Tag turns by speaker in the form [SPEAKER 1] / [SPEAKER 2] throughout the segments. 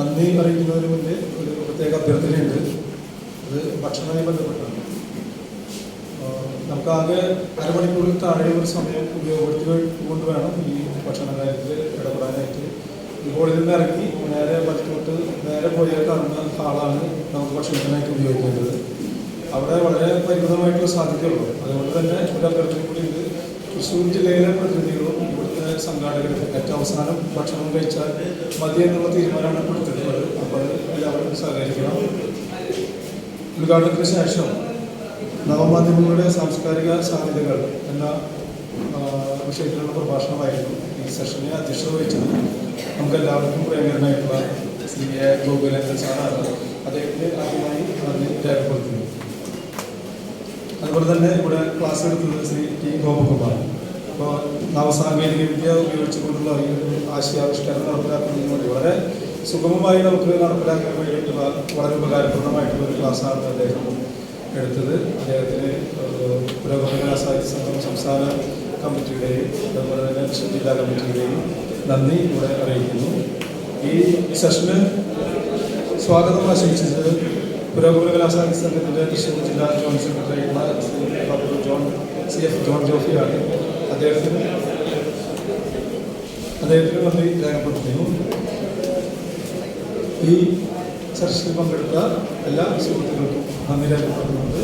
[SPEAKER 1] നന്ദി അറിയിക്കുന്നതിന് മുന്നേ ഒരു പ്രത്യേക അഭ്യർത്ഥനയുണ്ട്. അത് ഭക്ഷണവുമായി ബന്ധപ്പെട്ടാണ്. നമുക്കാകെ അരമണിക്കൂറിൽ താഴെ ഒരു സമയം ഉപയോഗപ്പെടുത്തിക്കൊണ്ട് വേണം ഈ ഭക്ഷണ കാര്യത്തിൽ ഇടപെടാനായിട്ട് ഇപ്പോൾ ഇതിൽ നിന്ന് ഇറക്കി നേരെ വലത്തോട്ട് നേരെ പോയാൽ കാണുന്ന ഹാളാണ് നമുക്ക് ഭക്ഷണത്തിനായിട്ട് ഉപയോഗിക്കേണ്ടത്. അവിടെ വളരെ പരിമിതമായിട്ടുള്ള സാധ്യതയുള്ളൂ അതുകൊണ്ട് തന്നെ ഒരു അഭ്യർത്ഥന കൂടി ഉണ്ട്. തൃശ്ശൂർ ജില്ലയിലെ പ്രതിനിധികളും ഇവിടുത്തെ സംഘാടകരും ഏറ്റവും അവസാനം ഭക്ഷണം കഴിച്ചാൽ മതി എന്നുള്ള തീരുമാനമാണ് കൊടുത്തിട്ടുള്ളത് അപ്പോൾ എല്ലാവരും സഹകരിക്കണം. ഉദ്ഘാടനത്തിന് ശേഷം നവമാധ്യമങ്ങളുടെ സാംസ്കാരിക സാധ്യതകൾ എന്ന വിഷയത്തിലുള്ള പ്രഭാഷണമായിരുന്നു ഈ സെഷനെ അധ്യക്ഷത വഹിച്ചത്. നമുക്ക് എല്ലാവർക്കും പ്രിയങ്കരനായിട്ടുള്ള ശ്രീ എ. ഗോകുലേന്ദ്രൻ സാറാണ് അദ്ദേഹത്തിന് ആദ്യമായി നന്ദി രേഖപ്പെടുത്തുന്നു അതുപോലെ തന്നെ ഇവിടെ ക്ലാസ് എടുക്കുന്നത് ശ്രീ ടി. ഗോപകുമാർ. നവസാങ്കേതിക വിദ്യ ഉപയോഗിച്ചുകൊണ്ടുള്ള ഈ ഒരു ആശയാവിഷ്കാരം നടപ്പിലാക്കുന്നതിന് വേണ്ടി വളരെ സുഗമമായി നമുക്ക് നടപ്പിലാക്കാൻ വേണ്ടിയിട്ടുള്ള വളരെ ഉപകാരപ്രദമായിട്ടുള്ള ഒരു ക്ലാസ്സാണ് അദ്ദേഹം എടുത്തത്. അദ്ദേഹത്തിന് പുരോഗമന സാഹിത്യ സംഘം സംസ്ഥാന കമ്മിറ്റിയുടെയും അതുപോലെ തന്നെ ജില്ലാ കമ്മിറ്റിയുടെയും നന്ദി ഇവിടെ അറിയിക്കുന്നു. ഈ സെഷന് സ്വാഗതം ആശംസിച്ചത് പുരോഗമന കലാസാഹിത്യ സംഘത്തിന്റെ തൃശ്ശൂർ ജില്ലാ joint secretary doctor John C F John ജോഫിയാണ്. അദ്ദേഹത്തിന് അദ്ദേഹത്തിന് നന്ദി രേഖപ്പെടുത്തുന്നു. ഈ ചർച്ചയിൽ പങ്കെടുത്ത എല്ലാ സുഹൃത്തുക്കൾക്കും നന്ദി രേഖപ്പെടുത്തുന്നത്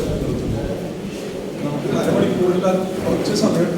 [SPEAKER 1] നമുക്ക് അരമണിക്കൂറിലുള്ള കുറച്ച് സമയം